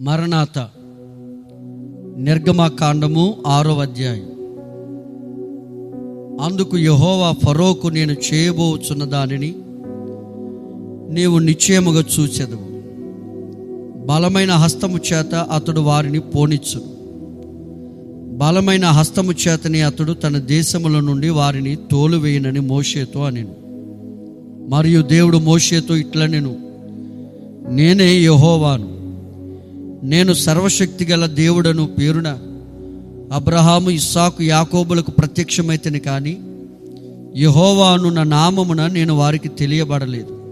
మరణాత. నిర్గమకాండము ఆరో అధ్యాయం. అందుకు యహోవా ఫరోకు నేను చేయబోచున్న దానిని నీవు నిశ్చయముగా చూచెదవు. బలమైన హస్తము చేత అతడు వారిని పోనిచ్చును బలమైన హస్తము చేతని అతడు తన దేశముల నుండి వారిని తోలువేయనని మోషేతో అని మరియు దేవుడు మోషేతో ఇట్లా నేను నేనే యహోవాను. నేను సర్వశక్తి గల దేవుడను పేరున అబ్రహాము ఇస్సాకు యాకోబులకు ప్రత్యక్షమైతేనే కానీ యహోవాను నా నామమున నేను వారికి తెలియబడలేదు.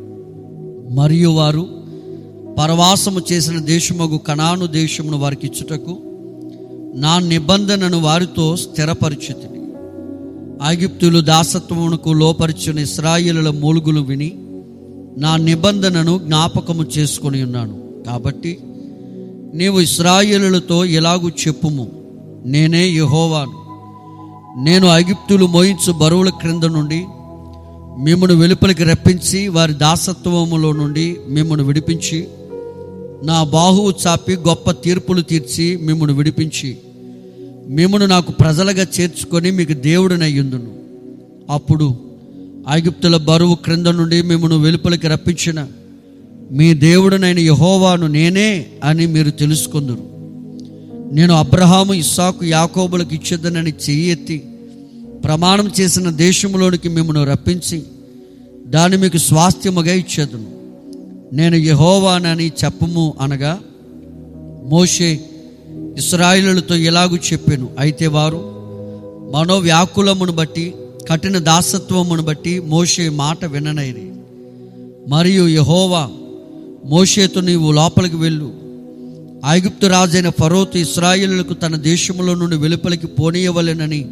మరియు వారు పరవాసము చేసిన దేశమగు కణాను దేశమును వారికి ఇచ్చుటకు నా నిబంధనను వారితో స్థిరపరిచితిని. ఆగిప్తులు దాసత్వమునకు లోపరిచిన ఇస్రాయిలుల మూలుగులు విని నా నిబంధనను జ్ఞాపకము చేసుకొని ఉన్నాను. కాబట్టి నీవు ఇస్రాయేలులతో ఇలాగు చెప్పుము. నేనే యహోవాను. నేను ఐగిప్తులు మోయించు బరువుల క్రింద నుండి మిమ్మను వెలుపలికి రప్పించి వారి దాసత్వములో నుండి మిమ్మను విడిపించి నా బాహువు చాపి గొప్ప తీర్పులు తీర్చి మిమ్మను విడిపించి మిమ్మను నాకు ప్రజలుగా చేర్చుకొని మీకు దేవుడినయ్యుందును అప్పుడు ఐగుప్తుల బరువు క్రింద నుండి మిమ్మను వెలుపలికి రప్పించిన మీ దేవుడునైన యహోవాను నేనే అని మీరు తెలుసుకుందరు. నేను అబ్రహాము ఇస్సాకు యాకోబులకు ఇచ్చేద్దనని చెయ్యి ఎత్తి ప్రమాణం చేసిన దేశంలోనికి మిమ్మల్ని రప్పించి దాన్ని మీకు స్వాస్థ్యముగా ఇచ్చేదను. నేను యహోవానని చెప్పము అనగా మోషే ఇస్రాయిలులతో ఇలాగూ చెప్పాను. అయితే వారు మనోవ్యాకులమును బట్టి కఠిన దాసత్వమును బట్టి మోషే మాట విననైరి మరియు యహోవా మోషేతో నీవు లోపలికి వెళ్ళు. ఐగుప్తు రాజైన ఫరోతు ఇస్రాయిలకు తన దేశంలో నుండి వెలుపలికి పోనీయవలెనని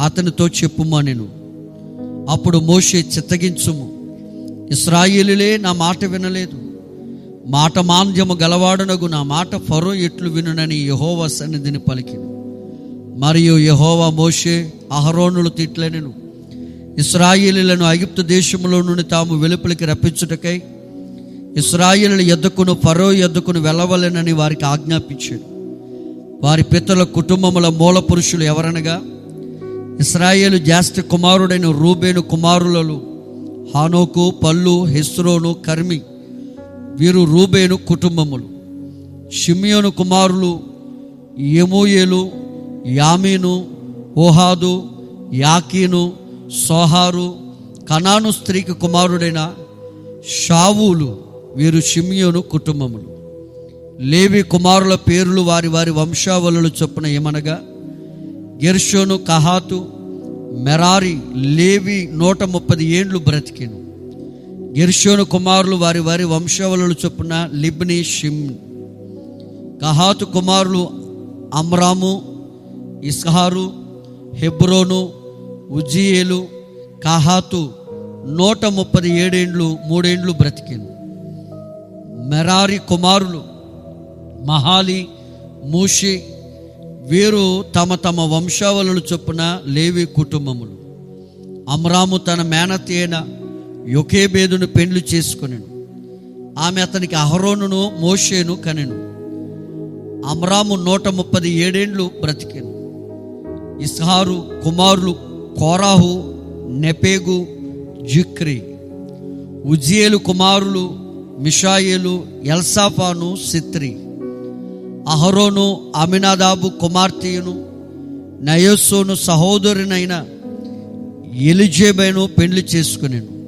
అతనితో చెప్పుమా నేను. అప్పుడు మోషే చిత్తగించుము. ఇస్రాయిలులే నా మాట వినలేదు. మాట మాంద్యము గలవాడునగు నా మాట ఫరో ఎట్లు వినునని యహోవా సన్నిధిని పలికిను. మరియు యహోవా మోషే అహరోనులు తిట్లెనెను. ఇస్రాయిలీలను ఐగుప్తు దేశంలో నుండి తాము వెలుపలికి రప్పించుటకై ఇస్రాయిలు ఎద్దుకును ఫరో ఎద్దుకును వెళ్ళవలెనని వారికి ఆజ్ఞాపించాడు. వారి పితల కుటుంబముల మూల పురుషులు ఎవరనగా ఇస్రాయేలు జ్యేష్ఠ కుమారుడైన రూబేను కుమారులలో హానోకు పల్లు హెస్రోను కర్మి వీరు రూబేను కుటుంబములు. షిమియోను కుమారులు ఎమోయేలు యామీను ఓహాదు యాకీను సోహారు కనాను స్త్రీకి కుమారుడైన షావులు వీరు షిమియోను కుటుంబములు. లేవి కుమారుల పేర్లు వారి వారి వంశావళులు చొప్పున ఏమనగా గెర్షోను కహాతు మెరారి లేవి నూట ముప్పది ఏండ్లు బ్రతికిను. గెర్షోను కుమారులు వారి వారి వంశావళులు చొప్పున లిబ్ని షిమ్ కహాతు కుమారులు అమ్రాము ఇస్హారు హెబ్రోను ఉజ్జియేలు కహాతు నూట ముప్పది ఏడేండ్లు మూడేండ్లు బ్రతికిను. మెరారి కుమారులు మహాలి మూషి వీరు తమ తమ వంశావళులు చొప్పున లేవి కుటుంబములు. అమ్రాము తన మేనతి అయిన యొకేబేదును పెండ్లు చేసుకునేను. ఆమె అతనికి అహరోనును మోషేను కనెను. అమ్రాము నూట ముప్పది ఏడేండ్లు బ్రతికెను. ఇస్హారు కుమారులు కోరాహు నెపేగు జిక్రి. ఉజియేలు కుమారులు మిషాయిలు ఎల్సాఫాను సిత్రి అహరోను అమినాదాబు కుమార్తెయును నయస్సును సహోదరునైన ఎలిజేబైను పెళ్ళి చేసుకునేను.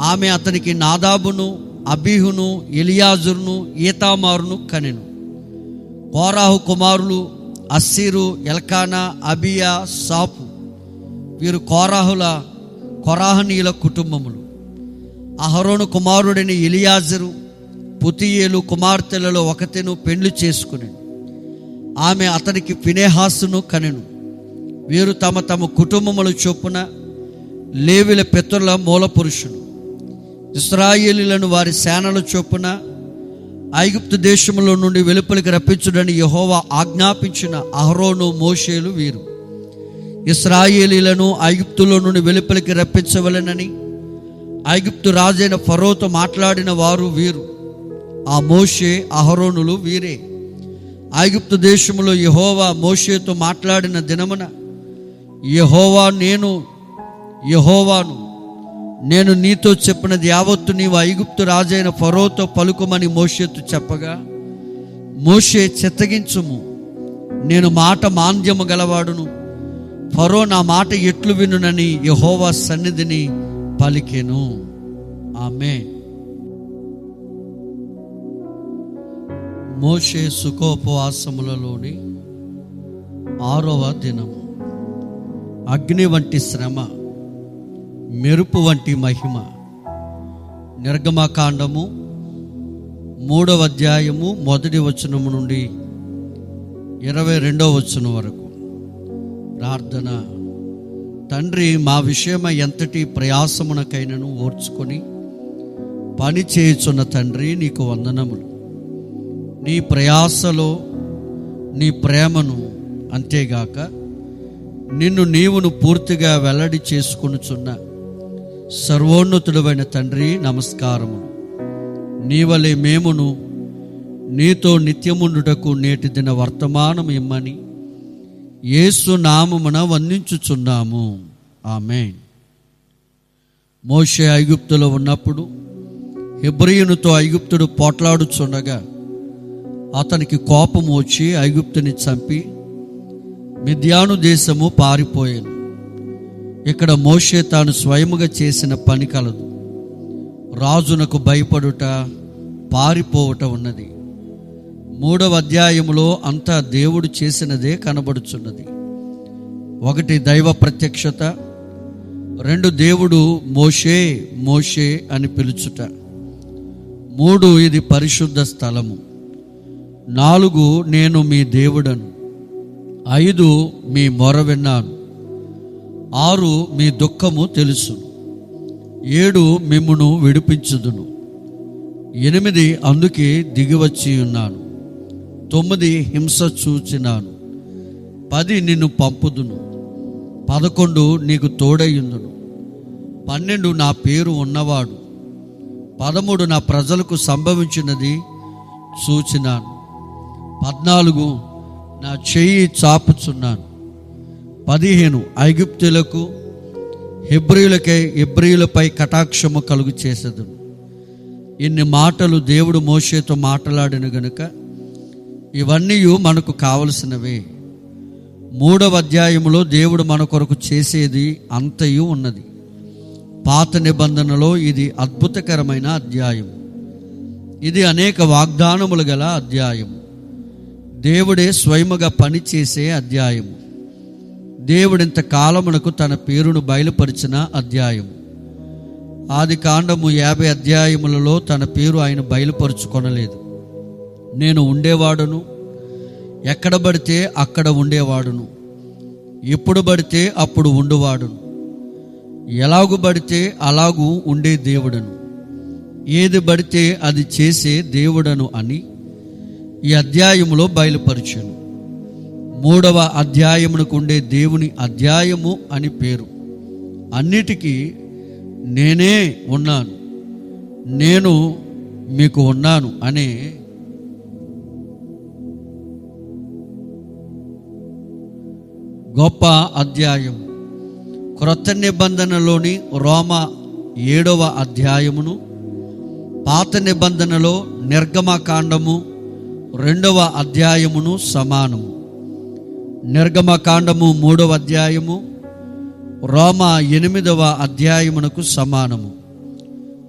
ఆమె అతనికి నాదాబును అబీహును ఎలియాజురును ఈతామారును కనెను. కోరాహు కుమారులు అస్సీరు ఎల్కానా అబియా సాపు వీరు కోరాహుల కొరాహనీయుల కుటుంబములు. అహరోను కుమారుడైన ఇలియాజరు పుతియేలు కుమార్తెలలో ఒకతెను పెళ్ళి చేసుకుని ఆమె అతనికి పినేహాసును కనెను. వీరు తమ తమ కుటుంబముల చొప్పున లేవిల పితరుల మూలపురుషులు ఇస్రాయేలీలను వారి సేనల చొప్పున ఐగుప్తు దేశంలో నుండి వెలుపలికి రప్పించుడని యహోవా ఆజ్ఞాపించిన అహరోను మోషేలు వీరు. ఇస్రాయేలీలను ఐగుప్తులో నుండి వెలుపలికి రప్పించవలెనని ఐగుప్తు రాజైన ఫరోతో మాట్లాడిన వారు వీరు. ఆ మోషే అహరోనులు వీరే. ఐగుప్తు దేశంలో యహోవా మోషేతో మాట్లాడిన దినమున యహోవా నేను యహోవాను నేను నీతో చెప్పినది యావత్తు నీవు ఐగుప్తు రాజైన ఫరోతో పలుకుమని మోషేతో చెప్పగా మోషే చెత్తగించుము నేను మాట మాంద్యము గలవాడును. ఫరో నా మాట ఎట్లు వినునని యహోవా సన్నిధిని పలికెను. ఆమె మోషే సుఖోపవాసములలోని ఆరవ దినము. అగ్ని వంటి శ్రమ మెరుపు వంటి మహిమ. నిర్గమకాండము మూడవ అధ్యాయము మొదటి వచనము నుండి ఇరవై రెండవ వచనం వరకు. ప్రార్థన. తండ్రి మా విషయమై ఎంతటి ప్రయాసమునకైనను ఓర్చుకొని పని చేయుచున్న తండ్రి నీకు వందనములు. నీ ప్రయాసలో నీ ప్రేమను అంతేగాక నిన్ను నీవును పూర్తిగా వెల్లడి చేసుకొనుచున్న సర్వోన్నతుడమైన తండ్రి నమస్కారము నీవలే మేమును నీతో నిత్యముండుటకు నేటి దిన వర్తమానం ఇమ్మని యేసు నామమున వందించుచున్నాము. ఆమె మోషే ఐగుప్తులో ఉన్నప్పుడు హెబ్రియునితో ఐగుప్తుడు పోట్లాడుచుండగా అతనికి కోపం వచ్చి ఐగుప్తుని చంపి మిద్యాను దేశము పారిపోయాను. ఇక్కడ మోషే తాను స్వయముగా చేసిన పని కలదు. రాజునకు భయపడుట పారిపోవుట ఉన్నది. మూడవ అధ్యాయములో అంతా దేవుడు చేసినదే కనబడుచున్నది. ఒకటి దైవ ప్రత్యక్షత రెండు దేవుడు మోషే మోషే అని పిలుచుట. మూడు ఇది పరిశుద్ధ స్థలము. నాలుగు నేను మీ దేవుడను. ఐదు మీ మొర విన్నాను. ఆరు మీ దుఃఖము తెలుసు ఏడు మిమ్మును విడిపించుదును. ఎనిమిది అందుకే దిగివచ్చి ఉన్నాను తొమ్మిది హింస చూచినాను. పది నిన్ను పంపుదును. పదకొండు నీకు తోడయ్యుందును. పన్నెండు నా పేరు ఉన్నవాడు. పదమూడు నా ప్రజలకు సంభవించినది చూచినాను. పద్నాలుగు నా చెయ్యి చాపుచున్నాను. పదిహేను ఐగుప్తులకు హెబ్రియులకై హెబ్రియులపై కటాక్షము కలుగు చేసేదును. ఇన్ని మాటలు దేవుడు మోషేతో మాట్లాడిన గనుక ఇవన్నీ మనకు కావలసినవే. మూడవ అధ్యాయములో దేవుడు మన కొరకు చేసేది అంతయు ఉన్నది. పాత నిబంధనలో ఇది అద్భుతకరమైన అధ్యాయం. ఇది అనేక వాగ్దానములు గల అధ్యాయం. దేవుడే స్వయముగా పనిచేసే అధ్యాయము దేవుడింత కాలమునకు తన పేరును బయలుపరిచిన అధ్యాయం. ఆది కాండము యాభై అధ్యాయములలో తన పేరు ఆయన బయలుపరుచుకొనలేదు. నేను ఉండేవాడును. ఎక్కడ పడితే అక్కడ ఉండేవాడును. ఎప్పుడు పడితే అప్పుడు ఉండువాడును. ఎలాగు పడితే అలాగూ ఉండే దేవుడను. ఏది పడితే అది చేసే దేవుడను అని ఈ అధ్యాయములో బయలుపరిచాను. మూడవ అధ్యాయమునకు ఉండే దేవుని అధ్యాయము అని పేరు. అన్నిటికీ నేనే ఉన్నాను. నేను మీకు ఉన్నాను అనే గొప్ప అధ్యాయం క్రొత్త నిబంధనలోని రోమ ఏడవ అధ్యాయమును పాత నిబంధనలో నిర్గమకాండము రెండవ అధ్యాయమును సమానము. నిర్గమకాండము మూడవ అధ్యాయము రోమ ఎనిమిదవ అధ్యాయమునకు సమానము.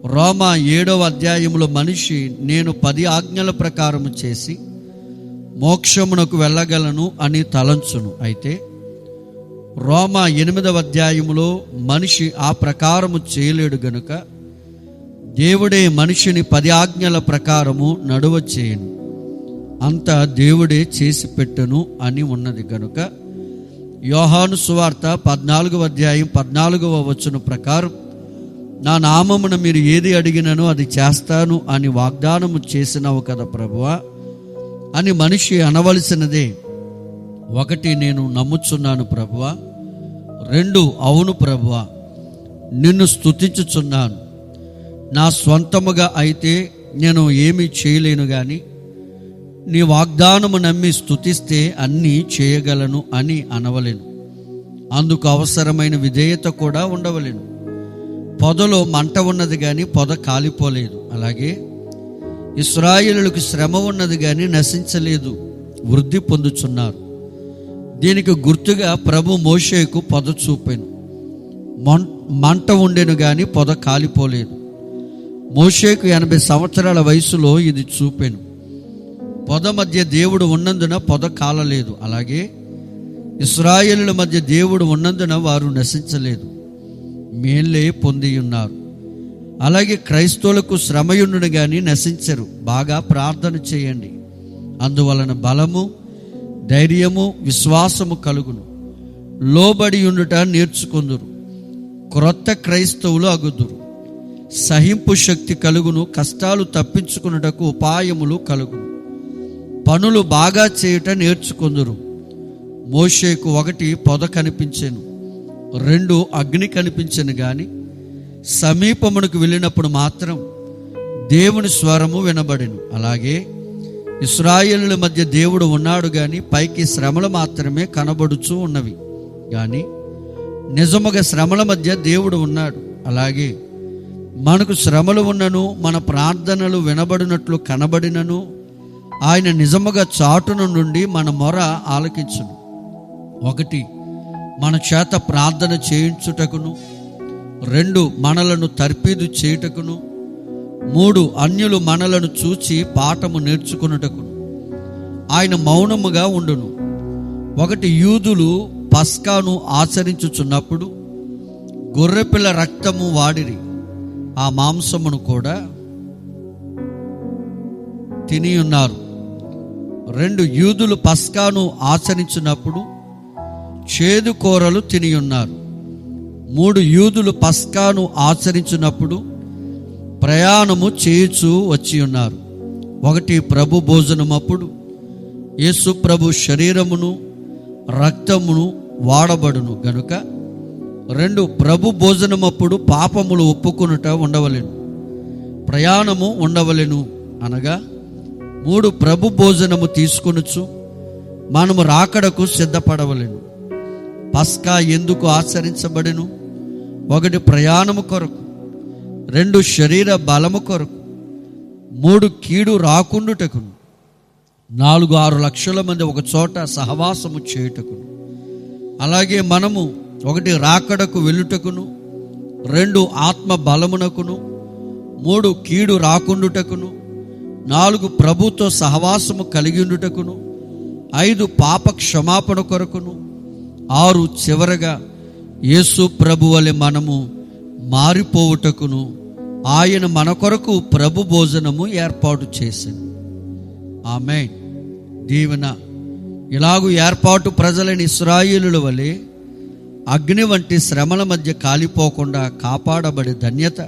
రోమ ఏడవ అధ్యాయములో మనిషి నేను పది ఆజ్ఞల ప్రకారము చేసి మోక్షమునకు వెళ్ళగలను అని తలంచును. అయితే రోమ ఎనిమిదవ అధ్యాయములో మనిషి ఆ ప్రకారము చేయలేడు గనుక దేవుడే మనిషిని పది ఆజ్ఞల ప్రకారము నడువ చేయను. అంత దేవుడే చేసి పెట్టను అని ఉన్నది గనుక యోహాను సువార్త పద్నాలుగవ అధ్యాయం పద్నాలుగవ వచన ప్రకారం నా నామమున మీరు ఏది అడిగినను అది చేస్తాను అని వాగ్దానము చేసినావు కదా ప్రభువా అని మనిషి అనవలసినదే. ఒకటి నేను నమ్ముచున్నాను ప్రభువా రెండు అవును ప్రభువా నిన్ను స్థుతించుచున్నాను నా స్వంతముగా అయితే నేను ఏమీ చేయలేను కానీ నీ వాగ్దానము నమ్మి స్థుతిస్తే అన్నీ చేయగలను అని అనవలేను. అందుకు అవసరమైన విధేయత కూడా ఉండవలేను. పొదలో మంట ఉన్నది కానీ పొద కాలిపోలేదు. అలాగే ఇస్రాయిలకు శ్రమ ఉన్నది కానీ నశించలేదు. వృద్ధి పొందుచున్నారు. దీనికి గుర్తుగా ప్రభు మోషేకు పొద చూపాను. మం- మంట ఉండెను కానీ పొద కాలిపోలేదు. మోషేకు ఎనభై సంవత్సరాల వయసులో ఇది చూపాను. పొద మధ్య దేవుడు ఉన్నందున పొద కాలలేదు. అలాగే ఇస్రాయేలుల మధ్య దేవుడు ఉన్నందున వారు నశించలేదు. మేలే పొంది ఉన్నారు అలాగే క్రైస్తవులకు శ్రమయుండును కానీ నశించరు. బాగా ప్రార్థన చేయండి. అందువలన బలము ధైర్యము విశ్వాసము కలుగును. లోబడి ఉండుట నేర్చుకుందురు. క్రొత్త క్రైస్తవులు అగుదురు. సహింపు శక్తి కలుగును కష్టాలు తప్పించుకున్నటకు ఉపాయములు కలుగును. పనులు బాగా చేయుట నేర్చుకుందురు. మోషేకు ఒకటి పొద కనిపించెను రెండు అగ్ని కనిపించెను గాని సమీపమునకు వెళ్ళినప్పుడు మాత్రం దేవుని స్వరము వినబడిను. అలాగే ఇస్రాయేలుల మధ్య దేవుడు ఉన్నాడు కానీ పైకి శ్రమలు మాత్రమే కనబడుచూ ఉన్నవి. కానీ నిజముగా శ్రమల మధ్య దేవుడు ఉన్నాడు. అలాగే మనకు శ్రమలు ఉన్నను మన ప్రార్థనలు వినబడినట్లు కనబడినను ఆయన నిజముగా చాటున నుండి మన మొర ఆలకించును. ఒకటి మన చేత ప్రార్థన చేయించుటకును. రెండు మనలను తర్పీదు చేయుటకును. మూడు అన్యులు మనలను చూచి పాఠము నేర్చుకున్నటకు ఆయన మౌనముగా ఉండును. ఒకటి యూదులు పస్కాను ఆచరించుచున్నప్పుడు గొర్రెపిల్ల రక్తము వాడిరి ఆ మాంసమును కూడా తిని ఉన్నారు రెండు యూదులు పస్కాను ఆచరించినప్పుడు చేదు కూరలు తిని ఉన్నారు మూడు యూదులు పస్కాను ఆచరించినప్పుడు ప్రయాణము చేయుచు వచ్చి ఉన్నారు. ఒకటి ప్రభు భోజనమప్పుడు యేసు ప్రభు శరీరమును రక్తమును వాడబడును గనుక రెండు ప్రభు భోజనమప్పుడు పాపములు ఒప్పుకొనుట ఉండవలెను. ప్రయాణము ఉండవలెను అనగా మూడు ప్రభు భోజనము తీసుకొనుచు మనము రాకడకు సిద్ధపడవలెను. పస్కా ఎందుకు ఆచరించబడెను? ఒకటి ప్రయాణము కొరకు. రెండు శరీర బలము కొరకు మూడు కీడు రాకుండుటకును నాలుగు ఆరు లక్షల మంది ఒక చోట సహవాసము చేయుటకును. అలాగే మనము ఒకటి రాకడకు వెళ్ళుటకును రెండు ఆత్మ బలమునకును మూడు కీడు రాకుండుటకును నాలుగు ప్రభుతో సహవాసము కలిగి ఉండుటకును ఐదు పాప క్షమాపణ కొరకును ఆరు చివరగా యేసు ప్రభు వలె మనము మారిపోవుటకును. ఆయన మన కొరకు ప్రభు భోజనము ఏర్పాటు చేసింది ఆమె దీవెన. ఇలాగూ ఏర్పాటు ప్రజలని ఇస్రాయిలుల వలె అగ్ని వంటి శ్రమల మధ్య కాలిపోకుండా కాపాడబడే ధన్యత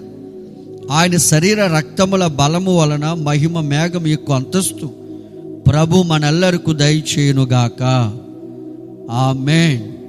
ఆయన శరీర రక్తముల బలము వలన మహిమ మేఘం ఎక్కువ అంతస్తు ప్రభు మనెల్లరకు దయచేయునుగాక. ఆమెన్.